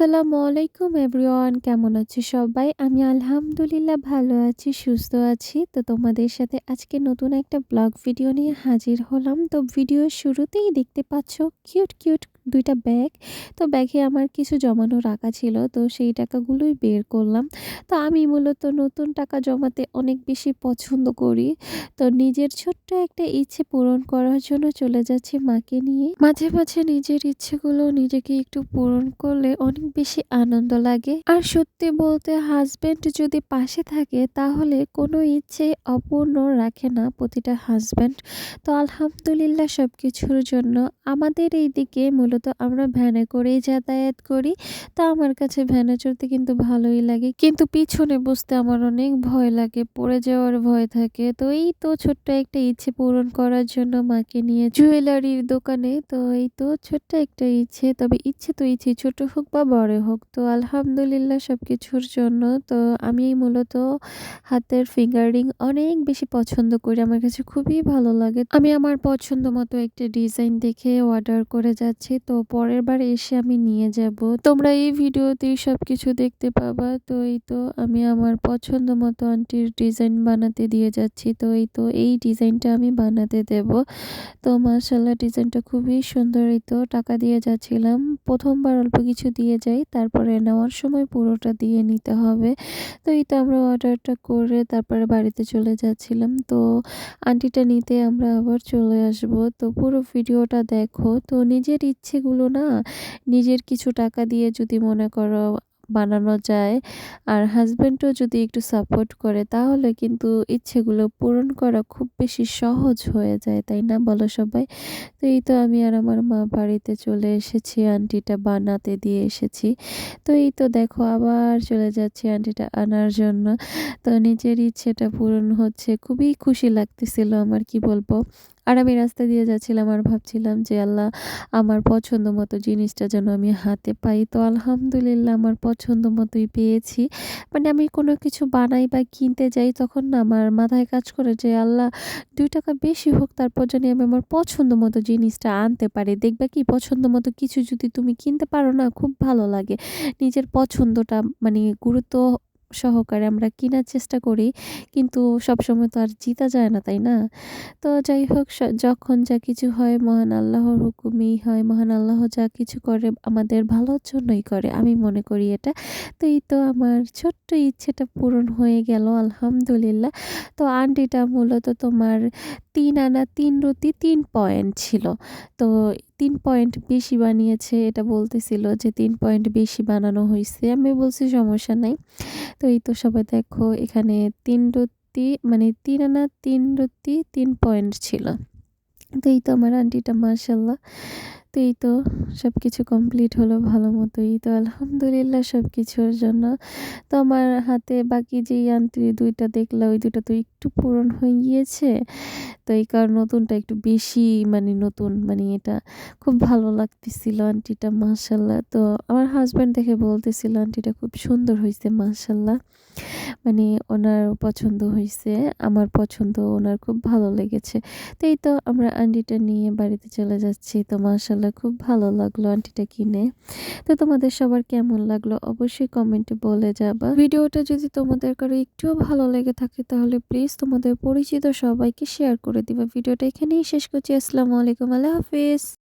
আসসালামু আলাইকুম এভরিওয়ান, কেমন আছো সবাই? আমি আলহামদুলিল্লাহ ভালো আছি, সুস্থ আছি। তো তোমাদের সাথে আজকে নতুন একটা ব্লগ ভিডিও নিয়ে হাজির হলাম। তো ভিডিওর শুরুতেই দেখতে পাচ্ছ কিউট কিউট দুইটা ব্যাগ। তো ব্যাগে আমার কিছু জমানো রাখা ছিল, তো সেই টাকাগুলোই বের করলাম। তো আমি মূলত নতুন টাকা জমাতে অনেক বেশি পছন্দ করি। তো নিজের ছোট্ট একটা ইচ্ছে পূরণ করার জন্য চলে যাচ্ছি মাকে নিয়ে। মাঝে মাঝে নিজের ইচ্ছেগুলো নিজেকে একটু পূরণ করলে অনেক বেশি আনন্দ লাগে। আর সত্যি বলতে হাজব্যান্ড যদি পাশে থাকে, তাহলে কোনো ইচ্ছে অপূর্ণ রাখে না প্রতিটা হাজব্যান্ড তো আলহামদুলিল্লাহ সব কিছুর জন্য আমাদের এই দিকে মূলত আমরা ভ্যানে করেই যাতায়াত করি। তো আমার কাছে ভ্যানে চড়তে কিন্তু ভালোই লাগে। কিন্তু পিছনে বসতে আমার অনেক ভয় লাগে, পড়ে যাওয়ার ভয় থাকে। তো এই তো ছোট্ট একটা ইচ্ছে পূরণ করার জন্য মাকে নিয়ে জুয়েলারির দোকানে। তো এই তো ছোট্ট একটা ইচ্ছে, তবে ইচ্ছে তো ইচ্ছে ছোট হোক বা বড় হোক। তো আলহামদুলিল্লাহ সব কিছুর জন্য। তো আমি মূলত হাতের ফিঙ্গারিং অনেক বেশি পছন্দ করি। আমার কাছে খুবই ভালো লাগে। আমি আমার পছন্দ মতো একটা ডিজাইন দেখে অর্ডার করে যাচ্ছি। তো পরের বার এসে আমি নিয়ে যাব। তোমরা এই ভিডিওতেই সব কিছু দেখতে পাবা। তো এই তো আমি আমার পছন্দ মতো আন্টির ডিজাইন বানাতে দিয়ে যাচ্ছি। তো এই তো এই ডিজাইনটা আমি বানাতে দেব। তো মার্শাল্লাহ ডিজাইনটা খুবই সুন্দর। এই তো টাকা দিয়ে যাচ্ছিলাম। প্রথমবার অল্প কিছু দিয়ে যাই, তারপরে নেওয়ার সময় পুরোটা দিয়ে নিতে হবে। তো এই তো আমরা অর্ডারটা করে তারপরে বাড়িতে চলে যাচ্ছিলাম। তো আন্টিটা নিতে আমরা আবার চলে আসব। তো পুরো ভিডিওটা দেখো। তো নিজের ইচ্ছেগুলো না, নিজের কিছু টাকা দিয়ে যদি মনে করো বানানো যায়। আর হাজব্যান্ডও যদি একটু সাপোর্ট করে, তাহলে কিন্তু ইচ্ছেগুলো পূরণ করা খুব বেশি সহজ হয়ে যায়, তাই না বলো সবাই? তো এই তো আমি আর আমার মা বাড়িতে চলে এসেছি, আন্টিটা বানাতে দিয়ে এসেছি। তো এই তো দেখো, আবার চলে যাচ্ছি আন্টিটা আনার জন্য। তো নিজের ইচ্ছেটা পূরণ হচ্ছে, খুবই খুশি লাগতেছিল আমার, কি বলব? আর আমি রাস্তা দিয়ে যাচ্ছিলাম আর ভাবছিলাম যে, আল্লাহ, আমার পছন্দ মতো জিনিসটা যেন আমি হাতে পাই। তো আলহামদুলিল্লাহ আমার পছন্দ মতোই পেয়েছি। মানে আমি কোনো কিছু বানাই বা কিনতে যাই তখন না আমার মাথায় কাজ করে যে, আল্লাহ, দুই টাকা বেশি হোক, তারপর জানি আমি আমার পছন্দ মতো জিনিসটা আনতে পারি। দেখবে কি, পছন্দ মতো কিছু যদি তুমি কিনতে পারো না, খুব ভালো লাগে। নিজের পছন্দটা মানে গুরুত্ব সহকারে আমরা কেনার চেষ্টা করি, কিন্তু সবসময় তো আর জিতা যায় না, তাই না? তো যাই হোক যখন যা কিছু হয়, মহান আল্লাহর হুকুমই হয়, মহান আল্লাহ যা কিছু করে, আমাদের ভালোর জন্যই করে, আমি মনে করি এটা। তো এই তো আমার ছোট্ট ইচ্ছেটা পূরণ হয়ে গেল, আলহামদুলিল্লাহ। তো আন্টিটা মূলত তোমার তিন আনা তিন রুটি, তিন পয়েন্ট ছিল। তো তিন পয়েন্ট বেশি বানিয়েছে, এটা বলতেছিল যে তিন পয়েন্ট বেশি বানানো হয়েছে আমি বলছি, সমস্যা নাই। তো এই তো সবাই দেখো, এখানে তিন রুটি মানে তিন আনা তিন রুটি তিন পয়েন্ট ছিল। তো এই তো আমার আন্টিটা মার্শাল্লাহ তো এই তো সব কিছু কমপ্লিট হলো ভালো মতোই। তো আলহামদুলিল্লাহ সব কিছুর জন্য। তো আমার হাতে বাকি যেই আন্টি দুইটা দেখলাম, ওই দুইটা তো একটু পূরণ হয়ে গিয়েছে। তো এই কারণ নতুনটা একটু বেশি মানে নতুন মানে এটা খুব ভালো লাগতেছিল আন্টিটা মাসাল্লাহ তো আমার হাজব্যান্ড দেখে বলতেছিল আন্টিটা খুব সুন্দর হয়েছে মাসাল্লাহ মানে ওনার পছন্দ হয়েছে, আমার পছন্দ, ওনার খুব ভালো লেগেছে। তো এই তো আমরা আন্টিটা নিয়ে বাড়িতে চলে যাচ্ছি, তো মাসাল্লাহ খুব ভালো লাগল আন্টিটা কিনে। তো তোমাদের সবার কেমন লাগল অবশ্যই কমেন্টে বলে যাবা। ভিডিওটা যদি তোমাদের কারও একটুও ভালো লেগে থাকে তাহলে প্লিজ তোমাদের পরিচিত সবাইকে শেয়ার করে দিবা। ভিডিওটা এখানেই শেষ করছি। আসসালামু আলাইকুম, আল্লাহ হাফিজ।